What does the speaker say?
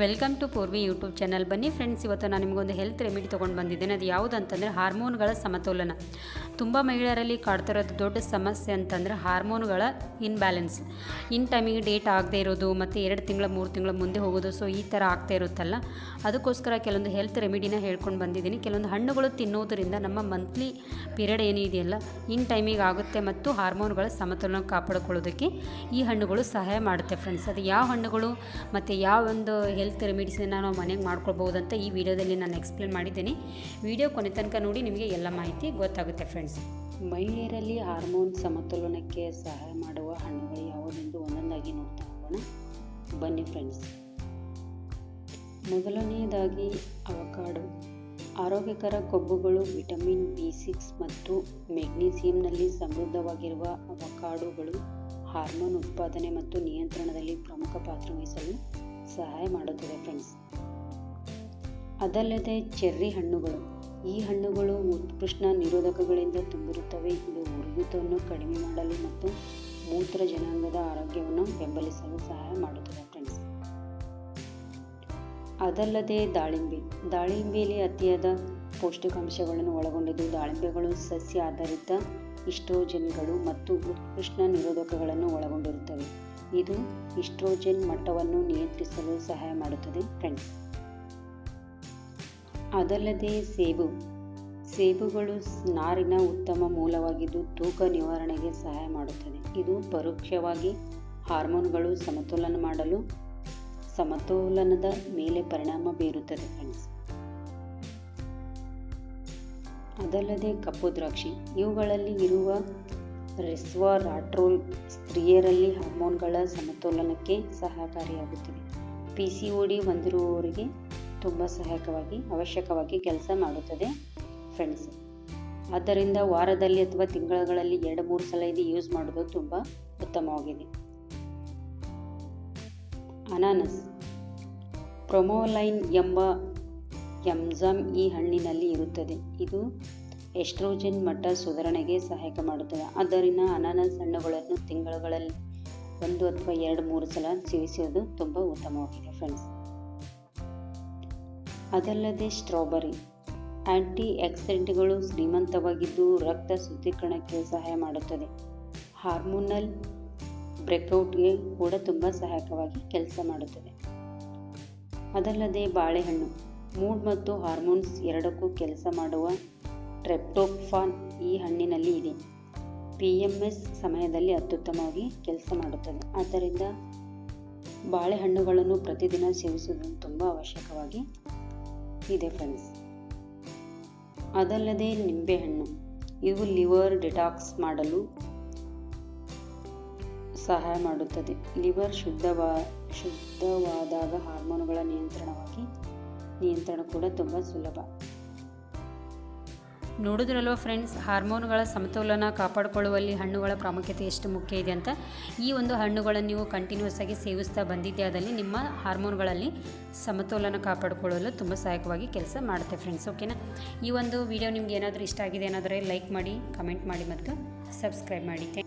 Welcome to Purvi YouTube channel. ಬನ್ನಿ friends, ಇವತ್ತು ನಾನು ನಿಮಗೊಂದು ಹೆಲ್ತ್ ರೆಮಿಡಿ ತೊಗೊಂಡು ಬಂದಿದ್ದೇನೆ ಅದು ಯಾವುದಂತಂದರೆ ಹಾರ್ಮೋನ್ಗಳ ಸಮತೋಲನ. ತುಂಬ ಮಹಿಳೆಯರಲ್ಲಿ ಕಾಡ್ತಿರೋದು ದೊಡ್ಡ ಸಮಸ್ಯೆ ಅಂತಂದರೆ ಹಾರ್ಮೋನ್ಗಳ ಇನ್ಬ್ಯಾಲೆನ್ಸ್ ಇನ್ ಟೈಮಿಗೆ ಡೇಟ್ ಆಗದೆ ಇರೋದು, ಮತ್ತು ಎರಡು ತಿಂಗಳ, ಮೂರು ತಿಂಗಳ ಮುಂದೆ ಹೋಗೋದು ಸೊ ಈ ಥರ ಆಗ್ತಾ ಇರುತ್ತಲ್ಲ. ಅದಕ್ಕೋಸ್ಕರ ಕೆಲವೊಂದು ಹೆಲ್ತ್ ರೆಮಿಡಿನ ಹೇಳ್ಕೊಂಡು ಬಂದಿದ್ದೀನಿ. ಕೆಲವೊಂದು ಹಣ್ಣುಗಳು ತಿನ್ನೋದರಿಂದ ನಮ್ಮ ಮಂತ್ಲಿ ಪೀರಿಯಡ್ ಏನಿದೆಯಲ್ಲ ಇನ್ ಟೈಮಿಗೆ ಆಗುತ್ತೆ ಮತ್ತು ಹಾರ್ಮೋನ್ಗಳ ಸಮತೋಲನ ಕಾಪಾಡಿಕೊಳ್ಳೋದಕ್ಕೆ ಈ ಹಣ್ಣುಗಳು ಸಹಾಯ ಮಾಡುತ್ತೆ ಫ್ರೆಂಡ್ಸ್. ಅದು ಯಾವ ಹಣ್ಣುಗಳು, ಮತ್ತು ಯಾವ ಒಂದು ರೆಮಿಡೀಸನ್ನ ನಾವು ಮನೆಗೆ ಮಾಡ್ಕೊಳ್ಬೋದು ಅಂತ ಈ ವಿಡಿಯೋದಲ್ಲಿ ನಾನು ಎಕ್ಸ್ಪ್ಲೇನ್ ಮಾಡಿದ್ದೀನಿ. ವಿಡಿಯೋ ಕೊನೆ ತನಕ ನೋಡಿ ನಿಮಗೆ ಎಲ್ಲ ಮಾಹಿತಿ ಗೊತ್ತಾಗುತ್ತೆ ಫ್ರೆಂಡ್ಸ್ ಮಹಿಳೆಯರಲ್ಲಿ ಹಾರ್ಮೋನ್ ಸಮತೋಲನಕ್ಕೆ ಸಹಾಯ ಮಾಡುವ ಹಣ್ಣುಗಳು ಯಾವುದೆಂದು ಒಂದೊಂದಾಗಿ ನೋಡ್ತಾ ಹೋಗೋಣ. ಬನ್ನಿ ಫ್ರೆಂಡ್ಸ್ ಮೊದಲನೆಯದಾಗಿ ಅವಕಾಡು. ಆರೋಗ್ಯಕರ ಕೊಬ್ಬುಗಳು ವಿಟಮಿನ್ ಬಿ ಸಿಕ್ಸ್ ಮತ್ತು ಮೆಗ್ನೀಸಿಯಂನಲ್ಲಿ ಸಮೃದ್ಧವಾಗಿರುವ ಅವಕಾಡುಗಳು ಹಾರ್ಮೋನ್ ಉತ್ಪಾದನೆ ಮತ್ತು ನಿಯಂತ್ರಣದಲ್ಲಿ ಪ್ರಮುಖ ಪಾತ್ರ ವಹಿಸಲು ಸಹಾಯ ಮಾಡುತ್ತದೆ ಫ್ರೆಂಡ್ಸ್ ಅದಲ್ಲದೆ ಚೆರ್ರಿ ಹಣ್ಣುಗಳು. ಈ ಹಣ್ಣುಗಳು ಉತ್ಕೃಷ್ಟ ನಿರೋಧಕಗಳಿಂದ ತುಂಬಿರುತ್ತವೆ ಇದು ಉರಿಯೂತವನ್ನು ಕಡಿಮೆ ಮಾಡಲು ಮತ್ತು ಮೂತ್ರ ಜನಾಂಗದ ಆರೋಗ್ಯವನ್ನು ಬೆಂಬಲಿಸಲು ಸಹಾಯ ಮಾಡುತ್ತದೆ ಫ್ರೆಂಡ್ಸ್ ಅದಲ್ಲದೆ ದಾಳಿಂಬೆ. ದಾಳಿಂಬೆಯಲ್ಲಿ ಅತಿಯಾದ ಪೌಷ್ಟಿಕಾಂಶಗಳನ್ನು ಒಳಗೊಂಡಿದ್ದು ದಾಳಿಂಬೆಗಳು ಸಸ್ಯ ಆಧಾರಿತ ಇಸ್ಟ್ರೋಜೆನ್ಗಳು ಮತ್ತು ಉತ್ಕೃಷ್ಟ ನಿರೋಧಕಗಳನ್ನು ಒಳಗೊಂಡಿರುತ್ತವೆ. ಇದು ಇಸ್ಟ್ರೋಜೆನ್ ಮಟ್ಟವನ್ನು ನಿಯಂತ್ರಿಸಲು ಸಹಾಯ ಮಾಡುತ್ತದೆ ಫ್ರೆಂಡ್ಸ್. ಅದಲ್ಲದೆ ಸೇಬು. ಸೇಬುಗಳು ನಾರಿನ ಉತ್ತಮ ಮೂಲವಾಗಿದ್ದು ತೂಕ ನಿವಾರಣೆಗೆ ಸಹಾಯ ಮಾಡುತ್ತದೆ. ಇದು ಪರೋಕ್ಷವಾಗಿ ಹಾರ್ಮೋನ್ಗಳು ಸಮತೋಲನ ಮಾಡಲು ಸಮತೋಲನದ ಮೇಲೆ ಪರಿಣಾಮ ಬೀರುತ್ತದೆ ಫ್ರೆಂಡ್ಸ್. ಅದಲ್ಲದೆ ಕಪ್ಪು ದ್ರಾಕ್ಷಿ. ಇವುಗಳಲ್ಲಿ ಇರುವ ರೆಸ್ವರಾಟ್ರೋಲ್ ಸ್ತ್ರೀಯರಲ್ಲಿ ಹಾರ್ಮೋನ್ಗಳ ಸಮತೋಲನಕ್ಕೆ ಸಹಕಾರಿಯಾಗುತ್ತದೆ ಪಿ ಸಿ ಒ ಡಿ ಹೊಂದಿರುವವರಿಗೆ ತುಂಬ ಸಹಾಯಕವಾಗಿ, ಅವಶ್ಯಕವಾಗಿ ಕೆಲಸ ಮಾಡುತ್ತದೆ ಫ್ರೆಂಡ್ಸ್ ಆದ್ದರಿಂದ ವಾರದಲ್ಲಿ ಅಥವಾ ತಿಂಗಳುಗಳಲ್ಲಿ ಎರಡು ಮೂರು ಸಲ ಇದು ಯೂಸ್ ಮಾಡೋದು ತುಂಬ ಉತ್ತಮವಾಗಿದೆ. ಅನಾನಸ್ ಪ್ರೊಮೋಲೈನ್ ಎಂಬ ಎಂಜಾಮ್ ಈ ಹಣ್ಣಿನಲ್ಲಿ ಇರುತ್ತದೆ. ಇದು ಎಸ್ಟ್ರೋಜನ್ ಮಟ್ಟ ಸುಧಾರಣೆಗೆ ಸಹಾಯಕ ಮಾಡುತ್ತದೆ. ಆದ್ದರಿಂದ ಅನಾನಸ್ ಹಣ್ಣುಗಳನ್ನು ತಿಂಗಳುಗಳಲ್ಲಿ ಒಂದು ಅಥವಾ ಎರಡು, ಮೂರು ಸಲ ಸೇವಿಸುವುದು ತುಂಬ ಉತ್ತಮವಾಗಿದೆ ಫ್ರೆಂಡ್ಸ್ ಅದಲ್ಲದೆ ಸ್ಟ್ರಾಬೆರಿ ಆ್ಯಂಟಿ ಆಕ್ಸಿಡೆಂಟ್ಗಳು ಶ್ರೀಮಂತವಾಗಿದ್ದು ರಕ್ತ ಶುದ್ಧೀಕರಣಕ್ಕೆ ಸಹಾಯ ಮಾಡುತ್ತದೆ. ಹಾರ್ಮೋನಲ್ ಬ್ರೇಕ್ಔಟ್ಗೆ ಕೂಡ ತುಂಬ ಸಹಾಯಕವಾಗಿ ಕೆಲಸ ಮಾಡುತ್ತದೆ. ಅದಲ್ಲದೆ ಬಾಳೆಹಣ್ಣು. ಮೂಡ್ ಮತ್ತು ಹಾರ್ಮೋನ್ಸ್ ಎರಡಕ್ಕೂ ಕೆಲಸ ಮಾಡುವ ಟ್ರೆಪ್ಟೋಫಾನ್ ಈ ಹಣ್ಣಿನಲ್ಲಿ ಇದೆ. ಪಿ ಎಂ ಎಸ್ ಸಮಯದಲ್ಲಿ ಅತ್ಯುತ್ತಮವಾಗಿ ಕೆಲಸ ಮಾಡುತ್ತದೆ. ಆದ್ದರಿಂದ ಬಾಳೆಹಣ್ಣುಗಳನ್ನು ಪ್ರತಿದಿನ ಸೇವಿಸುವುದು ತುಂಬ ಅವಶ್ಯಕವಾಗಿ ಇದೆ ಫ್ರೆಂಡ್ಸ್ ಅದಲ್ಲದೆ ನಿಂಬೆಹಣ್ಣು. ಇವು ಲಿವರ್ ಡಿಟಾಕ್ಸ್ ಮಾಡಲು ಸಹಾಯ ಮಾಡುತ್ತದೆ. ಲಿವರ್ ಶುದ್ಧವಾ, ಶುದ್ಧವಾದಾಗ ಹಾರ್ಮೋನುಗಳ ನಿಯಂತ್ರಣವಾಗಿ, ನಿಯಂತ್ರಣ ಕೂಡ ತುಂಬ ಸುಲಭ. ನೋಡಿದ್ರಲ್ವ ಫ್ರೆಂಡ್ಸ್ ಹಾರ್ಮೋನ್ಗಳ ಸಮತೋಲನ ಕಾಪಾಡಿಕೊಳ್ಳುವಲ್ಲಿ ಹಣ್ಣುಗಳ ಪ್ರಾಮುಖ್ಯತೆ ಎಷ್ಟು ಮುಖ್ಯ ಇದೆ ಅಂತ. ಈ ಒಂದು ಹಣ್ಣುಗಳನ್ನು ನೀವು ಕಂಟಿನ್ಯೂಸ್ ಆಗಿ ಸೇವಿಸ್ತಾ ಬಂದಿದ್ದೆ ಆದಲ್ಲಿ ನಿಮ್ಮ ಹಾರ್ಮೋನ್ಗಳಲ್ಲಿ ಸಮತೋಲನ ಕಾಪಾಡಿಕೊಳ್ಳಲು ತುಂಬ ಸಹಾಯಕವಾಗಿ ಕೆಲಸ ಮಾಡುತ್ತೆ ಫ್ರೆಂಡ್ಸ್ ಓಕೆನಾ ಈ ಒಂದು ವಿಡಿಯೋ ನಿಮ್ಗೆ ಏನಾದರೂ ಇಷ್ಟ ಆಗಿದೆ ಏನಾದರೆ ಲೈಕ್ ಮಾಡಿ ಕಮೆಂಟ್ ಮಾಡಿ ಮತ್ತು ಸಬ್ಸ್ಕ್ರೈಬ್ ಮಾಡಿ.